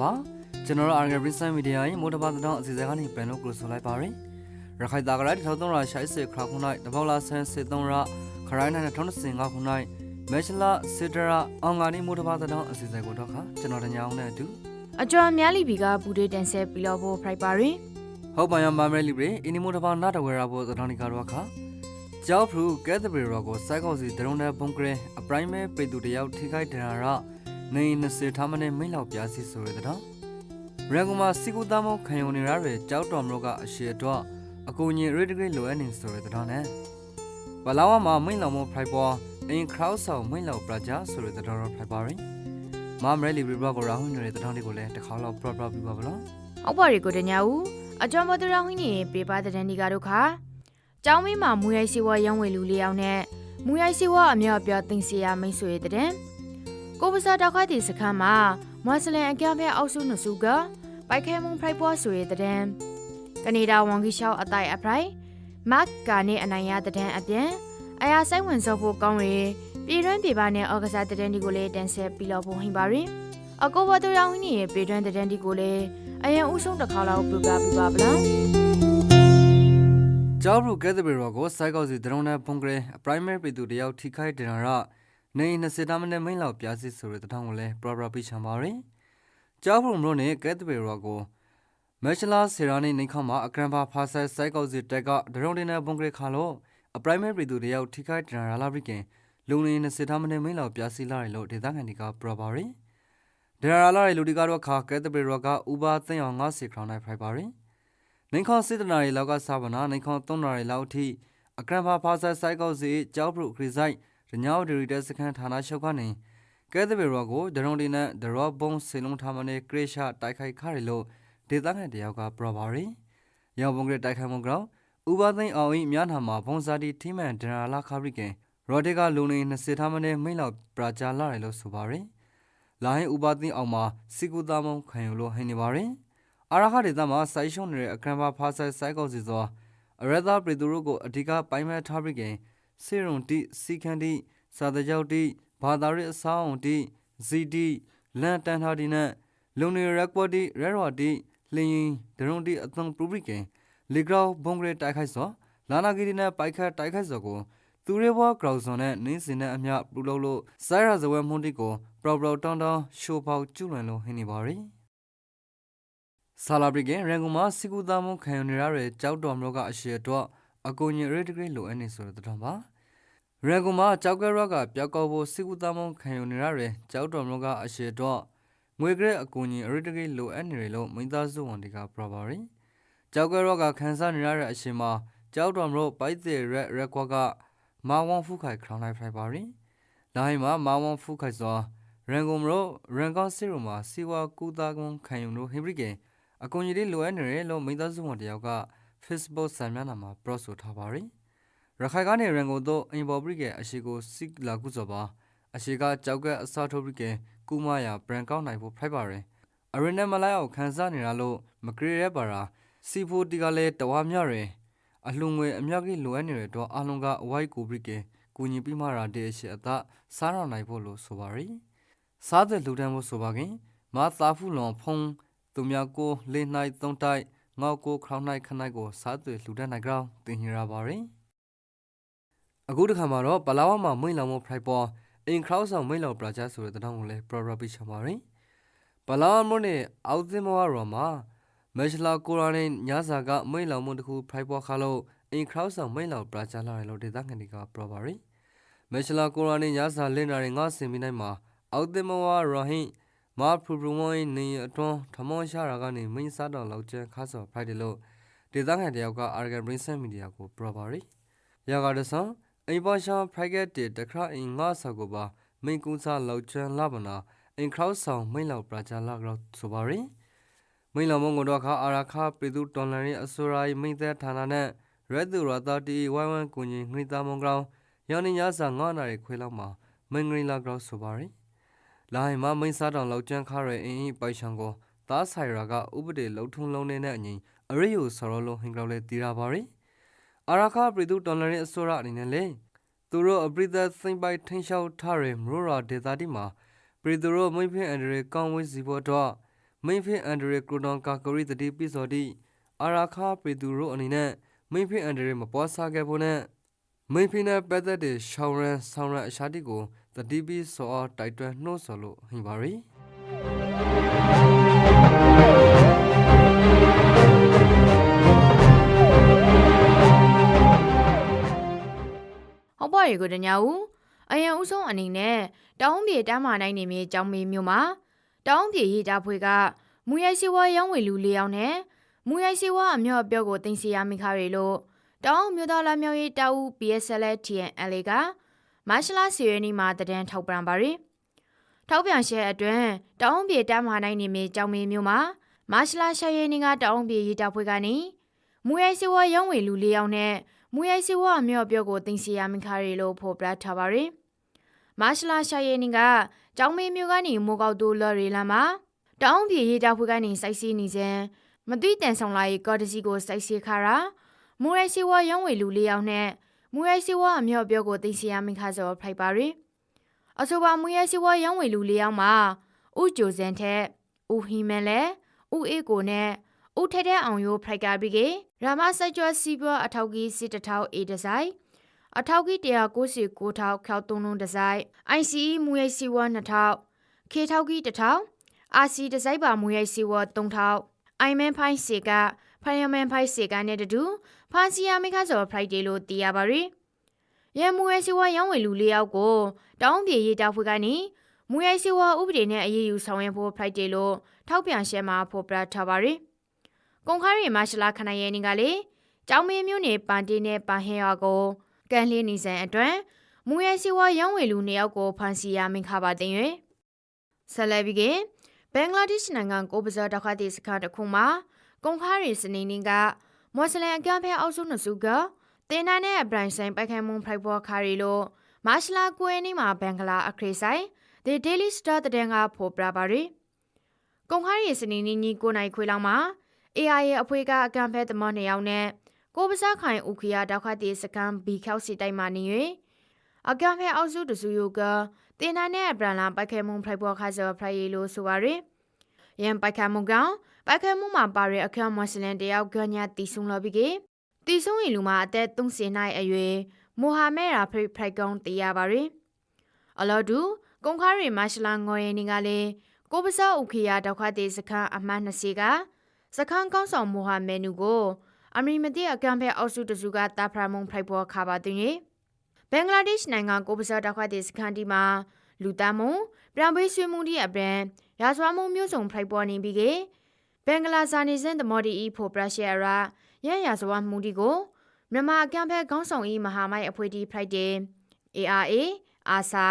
ပေသားတော့အားလုံးဂါရဝပါကျွန်တော်တို့ Argent Prison Media ရဲ့မိုးတပါးတောင်အစီအစဉ်ကနေပြန်လို့ကိုဆိုလိုက်ပါရယ်ရခိုင်တာကရိုက်13ရာရှိုက်စစ်ခရခုနိုင်တပေါလာဆန်းစစ်3ရာခရိုင်းနိုင်2015ခုနိုင်မက်ချလာစစ်တရာအောင်ငါနေမိုးတပါးတောင်အစီအစဉ်ကိုတော့ခါကျွန်တော်တညာအောင်နဲ့အတူအကျော်အများလီဘီကဘူဒေတန်ဆက်ပြီးတော့ဖို့ဖရိုက်ပါရီဟုတ်ပါရမမဲလီဘရေအင်းဒီမိုးတပါးနာတဝဲရာဘောသတောင်းဒီကတော့ခါကျောက်ဖရူကဲသဘရီရောကိုစိုက်ကောက်စီဒရုံတဲ့ဘုံကရဲအပရိုင်မဲပေသူတယောက်ထိခိုက်ဒရာရ နေ20ထားမနဲ့မိလောက်ပြားစီဆိုရတဲ့တော့ရန်ကုန်မှာစီကူသားမခံယူနေရတဲ့ကြောက်တော်မလို့ကအရှိတော့အကူညီရေဒဂရိလိုအပ်နေဆိုတဲ့တော်နဲ့ဘလာဝမှာမိန်လောင်မဖိုက်ပေါ်အင်ခရောက်ဆောင်မိန်လောင်ပရာဂျာဆိုတဲ့တော်တော်ဖိုက်ပါရင်မမရဲလီဘရီဘလော့ကိုရာဟွန်းနေတဲ့တော်တွေကိုလည်းတစ်ခါတော့ပရော့ပရော့ပြပါဗလားအောက်ပါရီကိုတညာဦးအကျော်မတရာဟင်းနေပေပါတဲ့တန်ဒီကတို့ခါကျောင်းမင်းမှာမူရိုက်စီဝါရောင်းဝယ်လူလေးယောက်နဲ့မူရိုက်စီဝါအမြောက်ပြတင်စီယာမိတ်ဆွေတဲ့တဲ့ ကိုပစာတောက်ခါတီစခန်းမှာမွတ်စလင်အကြမ်းဖက်အောက်စုနစုကပိုက်ခဲမုံဖရိုက်ပွားဆိုရတဲ့တဲ့ကနေဒါဝန်ကြီးရှောက်အတိုင်အဖရိုက်မတ်ကနေအနိုင်ရတဲ့တဲ့အပြင်အရာဆိုင်ဝင်စောဖို့ကောင်းရပြည်တွင်းပြည်ပနဲ့အော်ဂစားတဲ့တဲ့ဒီကိုလေးတန်ဆက်ပြီးတော့ဖို့ဟင်ပါရီအကောဘတော်ရောင်းနေပြည်တွင်းတဲ့တဲ့ဒီကိုလေးအရင်ဦးဆုံးတစ်ခါလောက်ပြပြပြပါဗလားကြောက်ဖရူကဲသဘရီရောကိုစိုက်ကောက်စီဒရုံနဲ့ဘုံကရဲအပရိုင်မဲပေသူတယောက်ထိခိုက်ဒရာရ နေ20ထားမနဲ့မိန်လောက်ပြားစီဆိုတဲ့တော်ကိုလည်းပရော့ပရော့ပြချင်ပါရင်ကြောက်ဖရူမလို့နဲ့ကဲသဘရီရောကိုမက်ချလာဆီရာနေနေခါမှာအကရန်ဘာဖာဆိုင်စိုက်ကောက်စီတက်ကဒရုံတင်တဲ့ဘုံကရခါလို့အပရိုင်မဲပရီသူတယောက်ထိခိုက်ဒရာလာဘရီကင်လုံနေနဲ့စစ်သားမနေမိန်လောက်ပြားစီလာတယ်လို့ဒေသခံတွေကပရပါရီဒရာလာရဲ့လူဒီကတော့ခါကဲတပရီရောကဥဘာသိအောင်ငါစီခရောင်းနိုင်ဖိုက်ပါရီနိုင်ခေါစစ်တနာရီလောက်ကစားပါနာနိုင်ခေါ3နာရီလောက်အထိအကရန်ဘာဖာဆိုင်စိုက်ကောက်စီကြောက်ပရုခရီဆိုင် ဒညောဒရီတက်စခန်းဌာနချုပ်ကနေကဲတပရီရောကိုဒရုံတင်နဲ့ဒရော့ဘုံစေလုံးထားမနေကရရှာတိုက်ခိုက်ခရီလို့ဒေသခံတယောက်ကပရပါရီရောင်ပုံကတိုက်ခိုင်မှုကြောင့်ဥပသိန်းအောင်ဤမြနာမှာဘုံစာတီထိမှန်ဒရာလာခဘရိကင်ရော်တေကလုံနေ20ထားမနဲ့မိလောက်ပရာဂျာလာတယ်လို့ဆိုပါရီလာဟင်ဥပသိန်းအောင်မှာစီကူသားမုံခံယူလို့ဟင်နေပါရီအာရခဒေသမှာစိုက်ရှုံနေတဲ့အခရံပါဖာဆိုင်စိုက်ကောက်စီစွာအရသာပရီသူတို့ကိုအဓိကပိုင်းမဲ့ထားပြီးကင် စေရုံတိစီခန်တိစာတကြောက်တိဘာသာရေးအဆောင်တိဇီတိလန်တန်ထာတိနဲ့လုံနေရက်ကွက်တိရဲရော်တိလင်းရင်ဒရုံတီအသွင်ပရူပရိကင်လီဂရောဘုံဂရတိုက်ခိုက်စောလာနာဂီဒီနဲ့ပိုက်ခတ်တိုက်ခိုက်စောကိုသူရဲဘွားဂရောင်စွန်နဲ့နင်းစင်နဲ့အမျှပလူလို့လို့စိုင်းရဇဝဲမွန်တီကိုပရော်ပရော်တောင်းတောင်းရှိုးပေါက်ကျူလွန်လို့ဟင်းနေပါရီဆာလာဘရီကင်ရန်ကုန်မှာစီကူသားမုံခံယူနေရတဲ့ကြောက်တော်မျိုးကအရှိတော့ အကူညီရေတဂရိလိုအပ်နေဆိုတဲ့တော်ပါရန်ကုန်မှာကြောက်ကရော့ကပျောက်ကောက်ဖို့စီကူသားမုံခံယူနေရတဲ့ကြောက်တော်မျိုးကအရှိတော့ငွေကရက်အကူအညီအရတကိလိုအပ်နေတယ်လို့မိသားစုဝန်တွေကပြောပါရယ်။ကြောက်ကရော့ကခန်းစားနေရတဲ့အချိန်မှာကြောက်တော်မလို့ပိုက်တဲ့ရက်ရက်ကွက်ကမာဝွန်ဖူခိုင်ခရောင်းလိုက်ဖိုက်ပါရယ်။လိုင်းမှာမာဝွန်ဖူခိုင်စွာရန်ကုန်မလို့ရန်ကောစီရိုမှာစီဝါကူတာကွန်ခံယူလို့ဟိဘရိကေအကူအညီတွေလိုအပ်နေတယ်လို့မိသားစုဝန်တယောက်က Facebook စာမျက်နှာမှာပြောဆိုထားပါရယ်။ရခိုင်ကနေရန်ကုန်သို့အင်ဘော်ဘရိကေအရှိကိုစီလာကုစောပါအရှိကကြောက်ကအစားထိုးဘရိကေကူမယာဘရန်ကောက်နိုင်ဖို့ဖိုက်ပါရယ်အရင်နဲ့မလိုက်အောင်ခန်းစားနေရလို့မကရရဲပါရာစီဖိုတီကလည်းတဝါမြရယ်အလှငွေအမြောက်ကြီးလိုအပ်နေတဲ့တော့အလုံးကအဝိုက်ကိုဘရိကေကူညီပြီးမှရာတဲ့အရှိအသစားရနိုင်ဖို့လို့ဆိုပါရယ်စားတဲ့လူတန်းဖို့ဆိုပါခင်မသာဖူလွန်ဖုံသူများကိုလေးနိုင်သုံးတိုက် ငေါကိုခေါင်းနိုင်ခနိုင်ကိုစားတဲ့လူတန်းနိုင်ကြောင်းတင်ဟရပါရယ်အခုတစ်ခါမှာတော့ပလာဝမှာမွင့်လောင်မှုဖိုက်ပေါ်အင်ခရောက်ဆောင်မိတ်လောင်ပရာဂျာဆိုတဲ့တောင်းကိုလည်းပရရပိချပါရင်ဘလာမွန်းနဲ့အောက်သင်းမဝရောမှာမက်ရှလာကိုရာနဲ့ညစာကမိတ်လောင်မှုတစ်ခုဖိုက်ပေါ်ခါလို့အင်ခရောက်ဆောင်မိတ်လောင်ပရာဂျာလာတယ်လို့ဒေသခံတွေကပြောပါရင်မက်ရှလာကိုရာနဲ့ညစာလင်းနာတဲ့ငါစင်ပြီးနိုင်မှာအောက်သင်းမဝရောဟင် မာဖရူပရမွန်နေအတွန်းထမောရှာရာကနေမိန်းစားတော်လောက်ကျန်းခါစော်ဖိုက်တယ်လို့ဒေသခံတယောက်ကအာဂန်ပရင်းဆန်မီဒီယာကိုပြောပါရင်ရကာဒဆန်အိမ်ပါရှာဖရိုက်ကက်တေတခရအင်ငါဆောက်ကိုပါမိန်ကူးစားလောက်ချန်လာပနာအင်ခရောက်ဆောင်မိန်လောက်ပရာချာလာကတော့ဆိုပါရင်မိန်လောက်မုံကတော့ခါအာရခပြည်သူတော်လန်ရဲ့အစိုးရမိန်သက်ဌာနနဲ့ရဲသူရတာတီဝိုင်းဝန်းကူညီငှိတာမုံကောင်ရောင်းနေညစာငါနာရီခွေးလောက်မှာမင်္ဂရီလာကတော့ဆိုပါရ င်လာဟိမမိန်စားတောင်လောက်ချန်ခရဲအင်းဤပိုင်ချံကိုသားဆိုင်ရာကဥပဒေလုံထုံလုံးနေတဲ့အညီအရိယိုဆော်ရောလုံးဟင်ကောက်လဲတီးတာပါရင်အာရခပြည်သူတော်လန်ရဲ့အစိုးရအနေနဲ့လေသူတို့အပရိသတ်စိမ့်ပိုက်ထင်းလျှောက်ထားရမရိုရာဒေတာတီမှာပရီတိုရိုမိဖင်အန်ဒရီကောင်းဝေးစီဖို့တော့မိဖင်အန်ဒရီကရိုဒွန်ကာကရီတတိပိစော်ဒီအာရာခါပရီတိုရိုအနေနဲ့မိဖင်အန်ဒရီမပေါ်စားခဲ့ဖို့နဲ့ မိဖင်နဲ့ပတ်သက်တဲ့ရှောင်းရန်ဆောင်းရန်အရှာတိကိုတတိပိစော်တိုက်တွန်းနှိုးဆော်လို့ဟင်ပါရီဟုတ်ပါရေကိုတညာဦးအရင်ဦးဆုံးအနေနဲ့တောင်းပြေတမ်းမာနိုင်နေမြေကျောင်းမေမျိုးမှာတောင်းပြေရေးတာဖွေကမူရိုက်စီဝါရောင်းဝယ်လူလေးယောက်နဲ့မူရိုက်စီဝါအမြော့အပြော့ကိုတင်စီရမိခရီလို့ တောင်းမျိုးသားလာမျိုးရေးတာဦး PSL TNL ကမတ်လစီရနီမှာတည်ထောက်ပံ့ပါရီထောက်ပြန်ရှဲအတွင်းတောင်းပြေတမ်းမာနိုင်နေမြေကျောင်းမေမျိုးမှာမတ်လရှရဲနီကတောင်းပြေရေးတာဖွေကနေမူရိုက်စီဝါရောင်းဝယ်လူလေးယောက်နဲ့မူရိုက်စီဝါအမြော့ပြော့ကိုတင်စီရမိခရီလို့ဖော်ပြထားပါရယ်မတ်လရှာယေနီကကျောင်းမေမျိုးကနေမိုးကောက်တိုးလော်ရီလာမှာတောင်းပြေရေးတာဖွေကနေစိုက်စီးနေစဉ်မသိတန်ဆောင်လာရေးကော်တစီကိုစိုက်စီခါရာ မူရိုက်စီဝါရောင်းဝေလူလေးယောက်နဲ့မူရိုက်စီဝါအမြော့ပြော့ကိုတင်စီရမိခစောဖိုက်ပါရယ်အဆိုပါမူရိုက်စီဝါရောင်းဝေလူလေးယောက်မှာဥဂျိုစန်ထက်ဥဟီမန်လဲဥအေကိုနဲ့ဥထက်တဲ့အောင်ရိုးဖိုက်ကပြီးကေရာမဆက်ကျွတ်စီပွားအထောက်ကြီးစစ်တထောက်အေဒီဇိုင်အထောက်ကြီး196ထောက်ခေါက်သုံးလုံးဒီဇိုင် ICE မူရိတ်စီဝါ2ထောက် K ထောက်ကြီး1ထောက် RC ဒီဇိုင်ပါမူရိတ်စီဝါ3ထောက် IMAN ဖိုင်စီကဖိုင်ယမန်ဖိုင်စီကနဲ့တ တူဖာစီယာမိခါဆော်ဖရိုက်ဒေးလို့တည်ရပါရီရဲမူရိတ်စီဝါရောင်းဝယ်လူလေးယောက်ကိုတောင်းပြေရေးတာဖွေကနေမူရိတ်စီဝါဥပဒေနဲ့အရေးယူဆောင်ရွက်ဖို့ဖရိုက်ဒေးလို့ထောက်ပြန်ရှဲမှာဖော်ပြထားပါရီကုန်ခါရီမရှလာခနိုင်ရဲနေကလေကျောင်းမင်းမျိုးနေပန်တီနဲ့ပန်ဟဲရွာကိုကန်လင်းနေစံအတွင်းမူရဲစီဝါရောင်းဝယ်လူနှစ်ယောက်ကိုဖမ်းဆီးရမင်ခပါတင်၍ဆက်လက်ပြီးကဘင်္ဂလားဒေ့ရှ်နိုင်ငံကိုပဇာတခါတိစခါတစ်ခုမှာကုန်ခါရီစနေနေ့က မွတ်စလင်အကန့်ဖဲအောက်စုနှစုကတင်နာနဲ့အပရိုင်ဆိုင်ပိုက်ခိုင်မှုဖိုက်ပေါ်ခါရီလို့မရှလာကွေးနေ့မှာဘင်္ဂလားအခရိဆိုင် The Daily Star တဲ့ငါဖော်ပြပါရီကုန်ခါရီစနေနေ့ည9နိုင်ခွေလောက်မှာ AI ရဲ့အဖွေကအကန့်ဖဲသမောနှစ်ယောက်နဲ့ကိုပစားခိုင်ဥခရတောက်ခတ်တီစကန်ဘီခောက်စီတိုက်မှနေ၍အကန့်ဖဲအောက်စုတစုယုကတင်နာနဲ့ဗရန်လာပိုက်ခဲမှုဖိုက်ပေါ်ခါစောဖရိုင်လို့ဆိုပါရယ်ရန်ပိုက်ခဲမှုက ပိုက်ခဲမှုမှာပါရအခရမွတ်စလင်တယောက်ကညာတီဆုံလပြီးကေတီဆုံရီလူမှာအသက်30နှစ်အရွယ်မိုဟာမက်ရာဖရိဖရိုက်ကောင်တည်ရပါရယ်အလော်ဒူကုံခါရီမရှလာငေါ်ရင်နေကလေကိုပစားဥခရတောက်ခတ်တီစကန်အမှတ်20ကစခန်းကောင်းဆောင်မိုဟာမဲနူကိုအမရီမတိအကံဖဲအောက်စုတစုကတာဖရာမုံဖိုက်ပေါ်ခါပါတင်ရေဘင်္ဂလားဒေ့ရှ်နိုင်ငံကိုပစတာခွတ်တဲ့စခန်းဒီမှာလူသားမုံပြန်ပေးဆွေးမှုဒီအပရန်ရာဇဝမုံမျိုးစုံဖိုက်ပေါ်နေပြီးက ဘင်္ဂလားဇာနေစင်တမော်ဒီအီဖိုပရရှီယာရာရန်ရာဇဝမှုဒီကိုမြန်မာအကံဖဲခေါင်းဆောင်အီမဟာမိုက်အဖွေဒီဖိုက်တဲ့ ARA အာဆာ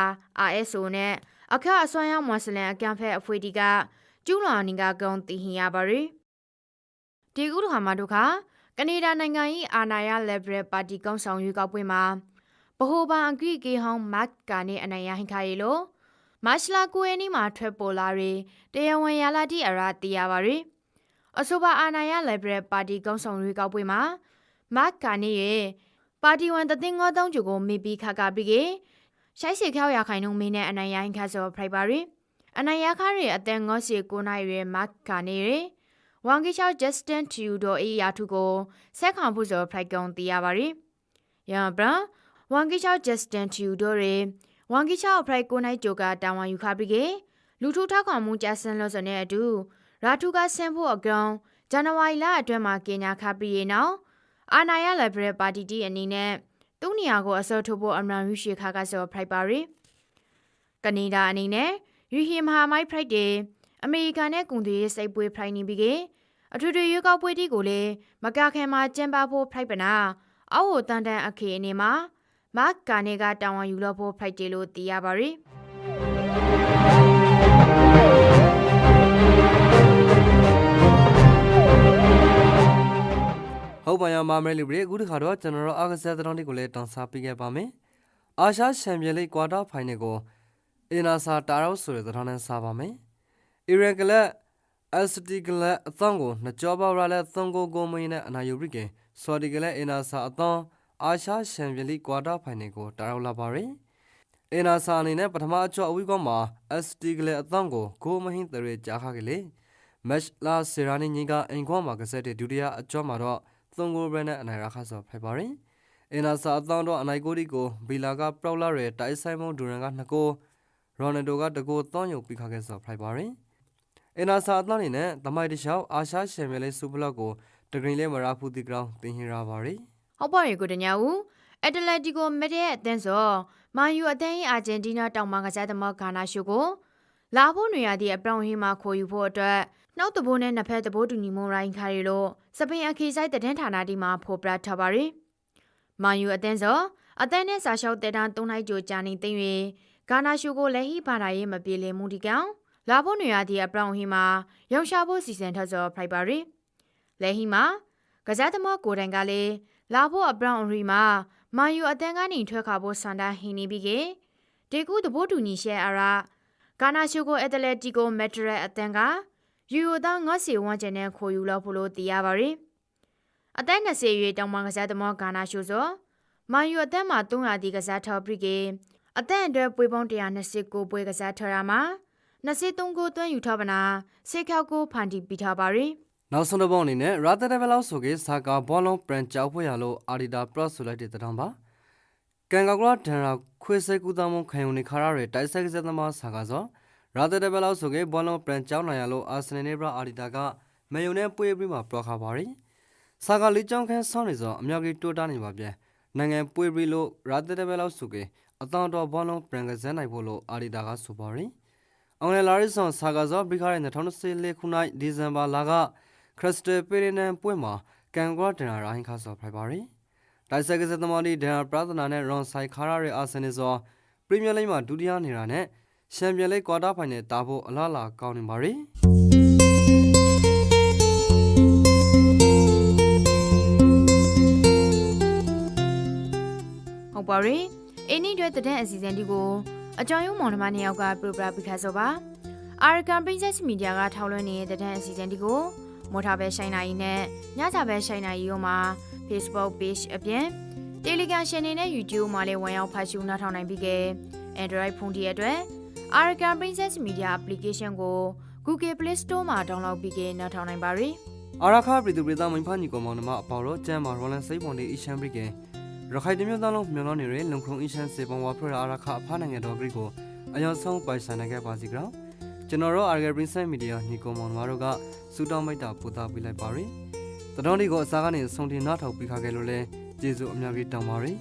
RSO နဲ့အခအစွမ်းရောက်မွတ်စလင်အကံဖဲအဖွေဒီကကျူးလွန်နေကကုံတည်ဟင်ရပါရီဒီဥဒဟာမတို့ခကနေဒါနိုင်ငံ၏အာဏာရ Liberal Party ကောင်းဆောင်ရွေးကောက်ပွဲမှာဗဟိုဘဏ်အကြီးအကဲဟောင်းမတ်ကာနဲ့အနိုင်ရဟင်ခါရီလို့မတ်လ9ရက်နေ့မှာထွက်ပေါ်လာတဲ့တရားဝင်ရလာသည့်အရာသိရပါရယ် အဆိုပါအာဏာရ Liberal Party ကောင်းဆောင်ရွေးကောက်ပွဲမှာမတ်ကာနဲ့ရဲ့ပါတီဝန်တသိန်း9000ကျော်ကိုမေပြီးခါကပြီးကရှိုက်စီခေါရခိုင်နှုံမင်းနဲ့အနိုင်ရဟင်ခါစောဖရိုက်ပါရယ်အနိုင်ရခါရရဲ့အသက်59နိုင်ရွယ်မတ်ကာနဲ့ရဲ့ဝန်ကြီးချုပ်ဂျက်စတင်ထယူဒိုအေးယာထုကိုဆက်ခံဖို့ဆိုဖိုက်ကုံတည်ရပါရီ။ရန်ဘရန်ဝန်ကြီးချုပ်ဂျက်စတင်ထယူဒိုရေဝန်ကြီးချုပ်ဖရိုက်ကိုနိုင်ဂျိုကတာဝန်ယူခပြီးကေလူထုထောက်ခံမှုကြဆန်လို့ဆိုတဲ့အတူ ရာထုကဆင်ဖို့အကောင်ဇန်နဝါရီလအတွင်းမှာကင်ညာခပြီးရင်နောက်အာနာယလဘရယ်ပါတီတီအနေနဲ့သူ့နေရာကိုအစောထုတ်ဖို့အမရန်ယူရှိခါကစောဖရိုက်ပါရီ။ကနေဒါအနေနဲ့ယူဟီမဟာမိုက်ဖရိုက်တယ်အမေရိကန်နဲ့ကုန်သွယ်ရေးစိတ်ပွေးဖရိုင်းနေပြီးကအထွေထွေရွေးကောက်ပွဲတီကိုလည်းမကခင်မှာကျင်းပဖို့ဖရိုက်ပနာအောက်ဟိုတန်တန်အခေအနေမှာမတ်ကာနေကတာဝန်ယူလို့ဖို့ဖရိုက်တယ်လို့သိရပါရီ ဟုတ်ပါရမမဲလီဘရီအခုတခါတော့ကျွန်တော်တို့အားကစားသတင်းတွေကိုလည်းတောင်းစားပေးခဲ့ပါမယ်အာရှချန်ပီယံလိကွာတာဖိုင်နယ်ကိုအင်နာဆာတာရောဆိုတဲ့သတင်းနဲ့စားပါမယ်အီရန်ကလပ်အက်စတီကလပ်အသံကိုနှစ်ကြောပါရလက်သုံးကိုကိုမင်းနဲ့အနာယူပြီးကဆော်ဒီကလပ်အင်နာဆာအသံအာရှချန်ပီယံလိကွာတာဖိုင်နယ်ကိုတာရောက်လာပါရယ်အင်နာစာအနေနဲ့ပထမအချော့အဝီကောမှာ ST ကလေးအတန်းကိုဂိုးမဟင်းတရေကြားခါကလေးမက်လာဆီရာနီညီကအင်ကွန်မှာကစားတဲ့ဒုတိယအချော့မှာတော့ သုံးဂိုးပဲနဲ့အနိုင်ရခါဆော့ဖိုက်ပါရင်အင်နာစာအတန်းတော့အနိုင်ကိုဒီကိုဘီလာကပရောက်လာရဲ့တိုက်ဆိုင်မုံဒူရန်ကနှစ်ကိုရိုနယ်ဒိုကတကိုသွန်ယုံပြီးခါခဲ့ဆော့ဖိုက်ပါရင်အင်နာစာအတန်းအနေနဲ့တမိုက်တလျှောက်အာရှရှယ်မယ်လေးစူပလော့ကိုတဂရင်းလေးမရာဖူတီဂရောင်းတင်ဟီရာပါရီဟုတ်ပါရေကိုတညာဦးအက်တလက်တီကိုမက်တဲ့အသင်းစောမာယူအသင်း၏အာဂျင်တီးနားတောင်ပန်ကစားသမားဂါနာရှုကိုလာဖို့နေရသည့်အပြောင်းဟင်းမှာခေါ်ယူဖို့အတွက် နောက်တဘိုးနဲ့နှစ်ဖက်တဘိုးတူညီမရိုင်းခါရီလို့စပင်အခေဆိုင်တဲ့ဌာနတီမှာဖော်ပြထားပါရီမာယူအသင်းစောအသင်းနဲ့စာရှောက်တဲ့တန်း၃နိုင်ကြိုကြာနေသိမ့်၍ဂါနာရှုကိုလက်ဟိဘာသာရေးမပြေလည်မှုဒီကောင်လာဖို့နေရသည့်အပြောင်းဟင်းမှာရောင်ရှာဖို့စီစဉ်ထစောဖိုက်ပါရီလက်ဟိမှာကစားသမားကိုတိုင်ကလည်းလာဖို့အပရောင်ရီမှာမာယူအတန်ကနေထွက်ခါဖို့စန္ဒဟင်းနေပြီးကဒေကူတဘိုးတူညီရှဲအရာဂါနာရှုကိုအက်တလက်တီကိုမက်ဒရက်အတန်က ယူရိုသားငါစီဝမ်ကျန်နဲ့ခိုယူလောက်ဖို့လို့သိရပါရီအသက်20ရွေးတောင်ပန်ကစားသမားဂါနာရှုဆိုမာယူအသက်မှာ300ဒီကစားထော်ပရိကေအသက်အတွက်ပွေပေါင်း129ပွဲကစားထော်ရမှာ23ကိုသွင်းယူထားပနာစေခောက်ကိုဖန်တီးပြီးထားပါရီနောက်ဆုံးတစ်ပုံအနေနဲ့ရာသဒဘလောက်ဆိုကေစာကာဘောလုံးပရန်ကြောက်ဖွေရလို့အာဒီတာပလော့ဆိုလိုက်တဲ့တောင်ပါကန်ကာကလာဒန်ရာခွေစိတ်ကူသမုံခံယူနေခါရတဲ့တိုက်ဆိုင်ကစားသမားစာကာစော ရာသဒဘလောက်ဆိုကေဘောလုံးပရန်ကြောက်နိုင်ရလို့အာဆင်နယ်နေဘရာအာဒီတာကမေယုံနဲ့ပွေပြီးမှပလော့ခါပါရီစာကာလေးချောင်းခန်းဆောင်းနေစောအမြောက်ကြီးတိုးတားနေပါပြန်နိုင်ငံပွေပြီးလို့ရာသဒဘလောက်ဆိုကေအတောင်တော်ဘောလုံးပရန်ကစားနိုင်ဖို့လို့အာဒီတာကဆိုပါရီအောင်လေလာရီဆွန်စာကာဇောဘီခါရဲ့2024ခုနှစ်ဒီဇင်ဘာလကခရစ်စတယ်ပေရင်နန်ပွဲမှာကန်ကွာဒန်ရာရိုင်းခါဆော့ဖိုက်ပါရီတိုက်ဆက်ကစားသမားဒီဒန်ရာပရာသနာနဲ့ရွန်ဆိုင်ခါရရဲ့အာဆင်နယ်ဆောပရီးမီယာလိဂ်မှာဒုတိယနေတာနဲ့ ချန်ပီယံလိဂ်ကွာတာဖိုင်နယ်တာဖို့အလားအလာကောင်းနေပါရီဟုတ်ပါရီအင်းနီတွေတဲ့အစီအစဉ်ဒီကိုအကြောင်းရုံးမောင်နှမနှစ်ယောက်ကပရိုဂရမ်ပြခတ်စောပါအာရကန် Princess Media ကထောက်လွှင့်နေတဲ့တဲ့အစီအစဉ်ဒီကိုမော်ထားပဲရှိုင်းနိုင်နဲ့ညစာပဲရှိုင်းနိုင်ရုံမှာ Facebook page အပြင် Telegram channel နဲ့ YouTube မှာလည်းဝင်ရောက်ဖတ်ရှုနားထောင်နိုင်ပြီးက Android ဖုန်းဒီအတွက် Arakan Princess Media application ကို Google Play Store မှာ download ပြီးကနားထောင်နိုင်ပါရီအာရခပရီတူပရိသတ်မင်းဖာညီကောင်မောင်နှမအပေါ်တော့ကျမ်းမာရောလန်စိတ်ပွန်ဒီအရှန်ပရိကေရခိုင်တမျိုးသားလုံးမြော်လုံးနေတဲ့လုံခုံအရှန်စေပွန်ဝါဖရအာရခအဖားနိုင်ငံတော်ဂရိကိုအယောင်ဆုံးပိုင်ဆိုင်နိုင်ခဲ့ပါစီကြောင်းကျွန်တော်တို့ Argal Princess Media ညီကောင်မောင်နှမတို့ကစူတောင်းမိတ်တာပူတာပေးလိုက်ပါရီတတော်ဒီကိုအစားကနေဆုံတင်နားထောင်ပြီးခါခဲ့လို့လဲကျေးဇူးအများကြီးတောင်းပါရီ